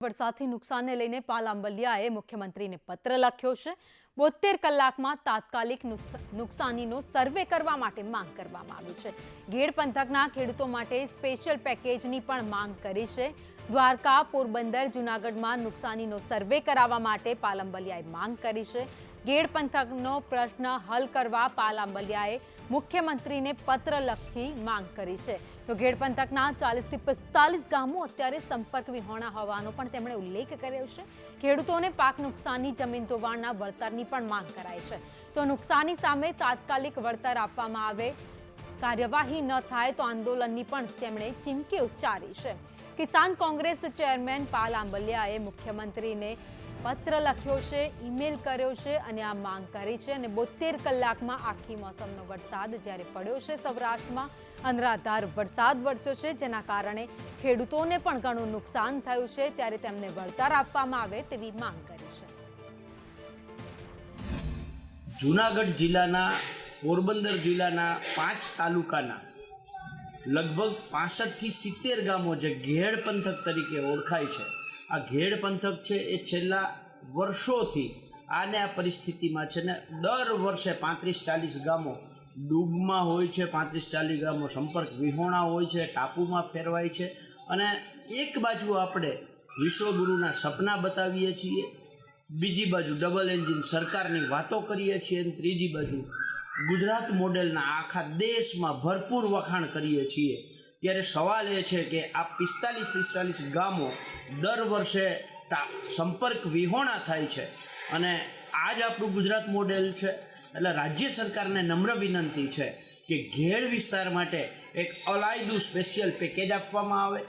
વરસાદથી નુકસાનને લઈને પાલાંબલિયાએ મુખ્યમંત્રીને પત્ર લખ્યો છે. બોતેર કલાકમાં તાત્કાલિક નુકસાનીનો સર્વે કરવા માટે માંગ કરવામાં આવી છે. ગેડ પંથકના ખેડૂતો માટે સ્પેશિયલ પેકેજની પણ માંગ કરી છે. દ્વારકા, પોરબંદર, જૂનાગઢમાં નુકસાનીનો સર્વે કરાવવા માટે પાલંબલિયાએ માંગ કરી છે. ગેડ પંથકનો પ્રશ્ન હલ કરવા પાલાંબલિયાએ મુખ્યમંત્રીને પત્ર લખી માંગ કરી છે. તો ગેડ પંથકના ચાલીસથી પિસ્તાલીસ ગામો અત્યારે સંપર્ક વિહોણા હોવાનો પણ તેમણે ઉલ્લેખ કર્યો છે. ખેડૂતોને પાક નુકસાનની જમીન ધોવાણના વળતરની પણ માંગ કરાઈ છે. તો નુકસાની સામે તાત્કાલિક વળતર આપવામાં આવે, કાર્યવાહી ન થાય તો આંદોલનની પણ તેમણે ચીમકી ઉચ્ચારી છે. કિસાન કોંગ્રેસ ચેરમેન પાલ આંબલિયાએ મુખ્યમંત્રીને પત્ર લખ્યો છે, ઈમેલ કર્યો છે અને આ માંગ કરી છે અને બોતેર કલાકમાં આખી મોસમનો વરસાદ જ્યારે પડ્યો છે સૌરાષ્ટ્રમાં, અનરાધાર વરસાદ વરસ્યો છે, જેના કારણે ખેડૂતોને પણ ઘણું નુકસાન થયું છે, ત્યારે તેમને વળતર આપવામાં આવે તેવી માંગ કરી છે. જુનાગઢ જિલ્લાના પોરબંદર જિલ્લાના પાંચ તાલુકાના લગભગ પાસઠથી સિત્તેર ગામો જે ઘેડ પંથક તરીકે ઓળખાય છે આ ઘેડ પંથક છે એ છેલ્લા વર્ષોથી આને આ પરિસ્થિતિમાં છે ને દર વર્ષે પાંત્રીસ ચાલીસ ગામો ડૂબમાં હોય છે, પાંત્રીસ ચાલીસ ગામો સંપર્ક વિહોણા હોય છે, ટાપુમાં ફેરવાય છે અને એક બાજુ આપણે વિશ્વગુરુના સપના બતાવીએ છીએ, બીજી બાજુ ડબલ એન્જિન સરકારની વાતો કરીએ છીએ અને ત્રીજી બાજુ ગુજરાત મોડેલના આખા દેશમાં ભરપૂર વખાણ કરીએ છીએ. ત્યારે સવાલ એ છે કે આ પિસ્તાલીસ પિસ્તાલીસ ગામો દર વર્ષે સંપર્ક વિહોણા થાય છે. અને આ જ આપણું ગુજરાત મોડેલ છે. એટલે રાજ્ય સરકારને નમ્ર વિનંતી છે કે ઘેડ વિસ્તાર માટે એક અલાયદું સ્પેશિયલ પેકેજ આપવામાં આવે.